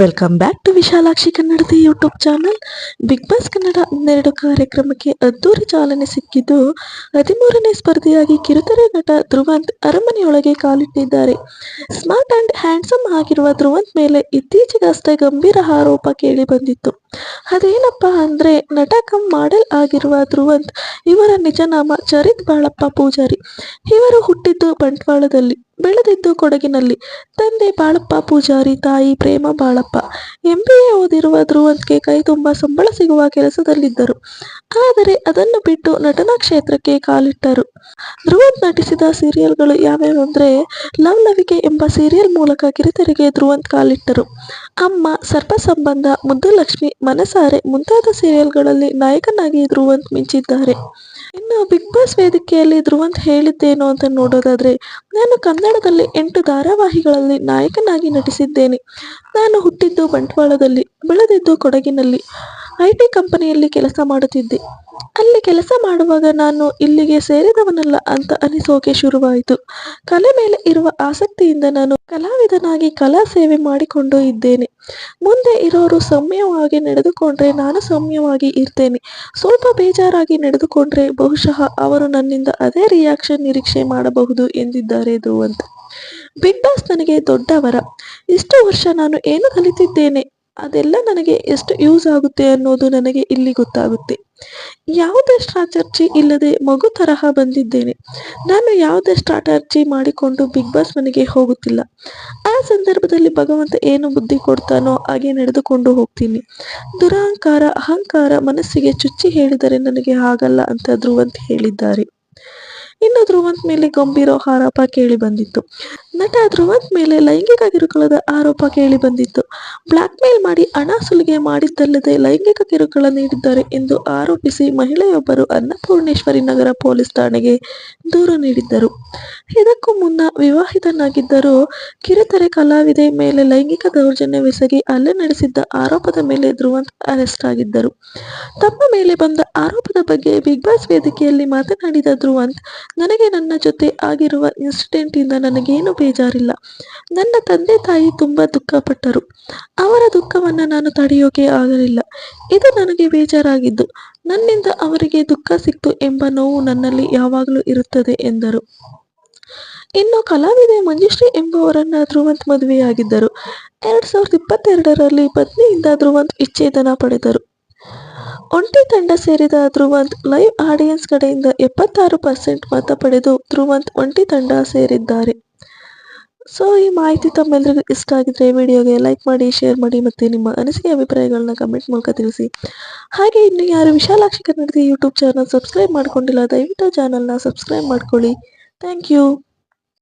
Welcome back to Vishalakshi ಕನ್ನಡದ YouTube channel Bigg Boss Kannada ಹನ್ನೆರಡು ಕಾರ್ಯಕ್ರಮಕ್ಕೆ ಅದ್ದೂರಿ ಚಾಲನೆ ಸಿಕ್ಕಿದ್ದು ಹದಿಮೂರನೇ ಸ್ಪರ್ಧೆಯಾಗಿ ಕಿರುತೆರೆ ನಟ ಧ್ರುವಂತ್ ಅರಮನೆಯೊಳಗೆ ಕಾಲಿಟ್ಟಿದ್ದಾರೆ. ಸ್ಮಾರ್ಟ್ ಅಂಡ್ ಹ್ಯಾಂಡ್ಸಮ್ ಆಗಿರುವ ಧ್ರುವಂತ್ ಮೇಲೆ ಇತ್ತೀಚೆಗಷ್ಟೇ ಗಂಭೀರ ಆರೋಪ ಕೇಳಿ ಬಂದಿತ್ತು. ಅದೇನಪ್ಪ ಅಂದ್ರೆ ನಟ ಕಮ್ ಮಾಡೆಲ್ ಆಗಿರುವ ಧ್ರುವಂತ್ ಇವರ ನಿಜನಾಮ ಚರಿತ್ ಬಾಳಪ್ಪ ಪೂಜಾರಿ. ಇವರು ಹುಟ್ಟಿದ್ದು ಬಂಟ್ವಾಳದಲ್ಲಿ, ಬೆಳೆದಿದ್ದು ಕೊಡಗಿನಲ್ಲಿ. ತಂದೆ ಬಾಳಪ್ಪ ಪೂಜಾರಿ, ತಾಯಿ ಪ್ರೇಮ ಬಾಳಪ್ಪ. ಎಂಬಿಎ ಓದಿರುವ ಧ್ರುವಂತ್ಗೆ ಕೈ ತುಂಬ ಸಂಬಳ ಸಿಗುವ ಕೆಲಸದಲ್ಲಿದ್ದರು. ಆದರೆ ಅದನ್ನು ಬಿಟ್ಟು ನಟನಾ ಕ್ಷೇತ್ರಕ್ಕೆ ಕಾಲಿಟ್ಟರು. ಧ್ರುವಂತ್ ನಟಿಸಿದ ಸೀರಿಯಲ್ಗಳು ಯಾವ್ಯಾವಂದ್ರೆ ಲವ್ ಲವಿಕೆ ಎಂಬ ಸೀರಿಯಲ್ ಮೂಲಕ ಕಿರಿತೆರೆಗೆ ಧ್ರುವಂತ್ ಕಾಲಿಟ್ಟರು. ಅಮ್ಮ, ಸರ್ಪ ಸಂಬಂಧ ಮುದ್ದು ಲಕ್ಷ್ಮಿ ಮನಸಾರೆ ಮುಂತಾದ ಸೀರಿಯಲ್ಗಳಲ್ಲಿ ನಾಯಕನಾಗಿ ಧ್ರುವಂತ್ ಮಿಂಚಿದ್ದಾರೆ. ಇನ್ನು ಬಿಗ್ ಬಾಸ್ ವೇದಿಕೆಯಲ್ಲಿ ಧ್ರುವಂತ್ ಹೇಳಿದ್ದೇನು ಅಂತ ನೋಡೋದಾದ್ರೆ, ನಾನು ಕನ್ನಡದಲ್ಲಿ ಎಂಟು ಧಾರಾವಾಹಿಗಳಲ್ಲಿ ನಾಯಕನಾಗಿ ನಟಿಸಿದ್ದೇನೆ. ನಾನು ಹುಟ್ಟಿದ್ದು ಬಂಟ್ವಾಳದಲ್ಲಿ, ಬೆಳೆದಿದ್ದು ಕೊಡಗಿನಲ್ಲಿ. ಐ ಟಿ ಕಂಪನಿಯಲ್ಲಿ ಕೆಲಸ ಮಾಡುತ್ತಿದ್ದೆ. ಅಲ್ಲಿ ಕೆಲಸ ಮಾಡುವಾಗ ನಾನು ಇಲ್ಲಿಗೆ ಸೇರಿದವನಲ್ಲ ಅಂತ ಅನಿಸೋಕೆ ಶುರುವಾಯಿತು. ಕಲೆ ಮೇಲೆ ಇರುವ ಆಸಕ್ತಿಯಿಂದ ನಾನು ಕಲಾವಿದನಾಗಿ ಕಲಾ ಸೇವೆ ಮಾಡಿಕೊಂಡು ಇದ್ದೇನೆ. ಮುಂದೆ ಇರೋರು ಸೌಮ್ಯವಾಗಿ ನಡೆದುಕೊಂಡ್ರೆ ನಾನು ಸೌಮ್ಯವಾಗಿ ಇರ್ತೇನೆ. ಸ್ವಲ್ಪ ಬೇಜಾರಾಗಿ ನಡೆದುಕೊಂಡ್ರೆ ಬಹುಶಃ ಅವರು ನನ್ನಿಂದ ಅದೇ ರಿಯಾಕ್ಷನ್ ನಿರೀಕ್ಷೆ ಮಾಡಬಹುದು ಎಂದಿದ್ದಾರೆ ಧ್ರುವಂತ್. ಬಿಗ್ ಬಾಸ್ ನನಗೆ ದೊಡ್ಡವರ. ಇಷ್ಟು ವರ್ಷ ನಾನು ಏನು ಕಲಿತಿದ್ದೇನೆ? ಅದೆಲ್ಲ ನನಗೆ ಎಷ್ಟು ಯೂಸ್ ಆಗುತ್ತೆ ಅನ್ನೋದು ನನಗೆ ಇಲ್ಲಿ ಗೊತ್ತಾಗುತ್ತೆ. ಯಾವುದೇ ಸ್ಟ್ರಾಟರ್ಜಿ ಇಲ್ಲದೆ ಮಗು ತರಹ ಬಂದಿದ್ದೇನೆ. ನಾನು ಯಾವುದೇ ಸ್ಟ್ರಾಟರ್ಜಿ ಮಾಡಿಕೊಂಡು ಬಿಗ್ ಬಾಸ್ ಮನೆಗೆ ಹೋಗುತ್ತಿಲ್ಲ. ಆ ಸಂದರ್ಭದಲ್ಲಿ ಭಗವಂತ ಏನು ಬುದ್ಧಿ ಕೊಡ್ತಾನೋ ಹಾಗೆ ನಡೆದುಕೊಂಡು ಹೋಗ್ತೀನಿ. ದುರಹಂಕಾರ ಅಹಂಕಾರ ಮನಸ್ಸಿಗೆ ಚುಚ್ಚಿ ಹೇಳಿದರೆ ನನಗೆ ಆಗಲ್ಲ ಅಂತ ಧ್ರುವಂತ್ ಹೇಳಿದ್ದಾರೆ. ಇನ್ನು ಧ್ರುವಂತ್ ಮೇಲೆ ಗಂಭೀರ ಆರೋಪ ಕೇಳಿ ಬಂದಿತ್ತು. ನಟ ಧ್ರುವಂತ್ ಮೇಲೆ ಲೈಂಗಿಕ ಕಿರುಕುಳದ ಆರೋಪ ಕೇಳಿ ಬಂದಿತ್ತು. ಬ್ಲಾಕ್ ಮೇಲ್ ಮಾಡಿ ಹಣ ಸುಲಿಗೆ ಮಾಡಿದ್ದಲ್ಲದೆ ಲೈಂಗಿಕ ಕಿರುಕುಳ ನೀಡಿದ್ದಾರೆ ಎಂದು ಆರೋಪಿಸಿ ಮಹಿಳೆಯೊಬ್ಬರು ಅನ್ನಪೂರ್ಣೇಶ್ವರಿ ನಗರ ಪೊಲೀಸ್ ಠಾಣೆಗೆ ದೂರು ನೀಡಿದ್ದರು. ಇದಕ್ಕೂ ಮುನ್ನ ವಿವಾಹಿತನಾಗಿದ್ದರೂ ಕಿರುತೆರೆ ಕಲಾವಿದೆ ಮೇಲೆ ಲೈಂಗಿಕ ದೌರ್ಜನ್ಯವೆಸಗಿ ಹಲ್ಲೆ ನಡೆಸಿದ್ದ ಆರೋಪದ ಮೇಲೆ ಧ್ರುವಂತ್ ಅರೆಸ್ಟ್ ಆಗಿದ್ದರು. ತಮ್ಮ ಮೇಲೆ ಬಂದ ಆರೋಪದ ಬಗ್ಗೆ ಬಿಗ್ ಬಾಸ್ ವೇದಿಕೆಯಲ್ಲಿ ಮಾತನಾಡಿದ ಧ್ರುವಂತ್ ನನಗೆ ನನ್ನ ಜೊತೆ ಆಗಿರುವ ಇನ್ಸಿಡೆಂಟಿಂದ ನನಗೇನು ಬೇಜಾರಿಲ್ಲ. ನನ್ನ ತಂದೆ ತಾಯಿ ತುಂಬಾ ದುಃಖಪಟ್ಟರು. ಅವರ ದುಃಖವನ್ನು ನಾನು ತಡೆಯೋಕೆ ಆಗಲಿಲ್ಲ. ಇದು ನನಗೆ ಬೇಜಾರಾಗಿದ್ದು. ನನ್ನಿಂದ ಅವರಿಗೆ ದುಃಖ ಸಿಕ್ತು ಎಂಬ ನೋವು ನನ್ನಲ್ಲಿ ಯಾವಾಗಲೂ ಇರುತ್ತದೆ ಎಂದರು. ಇನ್ನು ಕಲಾವಿದೆ ಮಂಜುಶ್ರೀ ಎಂಬುವರನ್ನ ಧ್ರುವಂತ್ ಮದುವೆಯಾಗಿದ್ದರು. ಎರಡ್ ಸಾವಿರದ ಇಪ್ಪತ್ತೆರಡರಲ್ಲಿ ಪತ್ನಿಯಿಂದ ಧ್ರುವಂತ್ ವಿಚ್ಛೇದನ ಪಡೆದರು. ಒಂಟಿ ತಂಡ ಸೇರಿದ ಧ್ರುವಂತ್ ಲೈವ್ ಆಡಿಯನ್ಸ್ ಕಡೆಯಿಂದ ಎಪ್ಪತ್ತಾರು ಪರ್ಸೆಂಟ್ ಮತ ಪಡೆದು ಧ್ರುವಂತ್ ಒಂಟಿ ತಂಡ ಸೇರಿದ್ದಾರೆ. ಸೊ, ಈ ಮಾಹಿತಿ ತಮ್ಮೆಲ್ಲರಿಗೂ ಇಷ್ಟ ಆಗಿದ್ರೆ ವಿಡಿಯೋಗೆ ಲೈಕ್ ಮಾಡಿ, ಶೇರ್ ಮಾಡಿ ಮತ್ತು ನಿಮ್ಮ ಅನಿಸಿಕೆ ಅಭಿಪ್ರಾಯಗಳನ್ನ ಕಮೆಂಟ್ ಮೂಲಕ ತಿಳಿಸಿ. ಹಾಗೆ ಇನ್ನು ಯಾರು ವಿಶಾಲಾಕ್ಷಿ ಕನ್ನಡದ ಯೂಟ್ಯೂಬ್ ಚಾನಲ್ ಸಬ್ಸ್ಕ್ರೈಬ್ ಮಾಡ್ಕೊಂಡಿಲ್ಲ, ದಯವಿಟ್ಟು ಚಾನಲ್ನ ಸಬ್ಸ್ಕ್ರೈಬ್ ಮಾಡ್ಕೊಳ್ಳಿ. Thank you.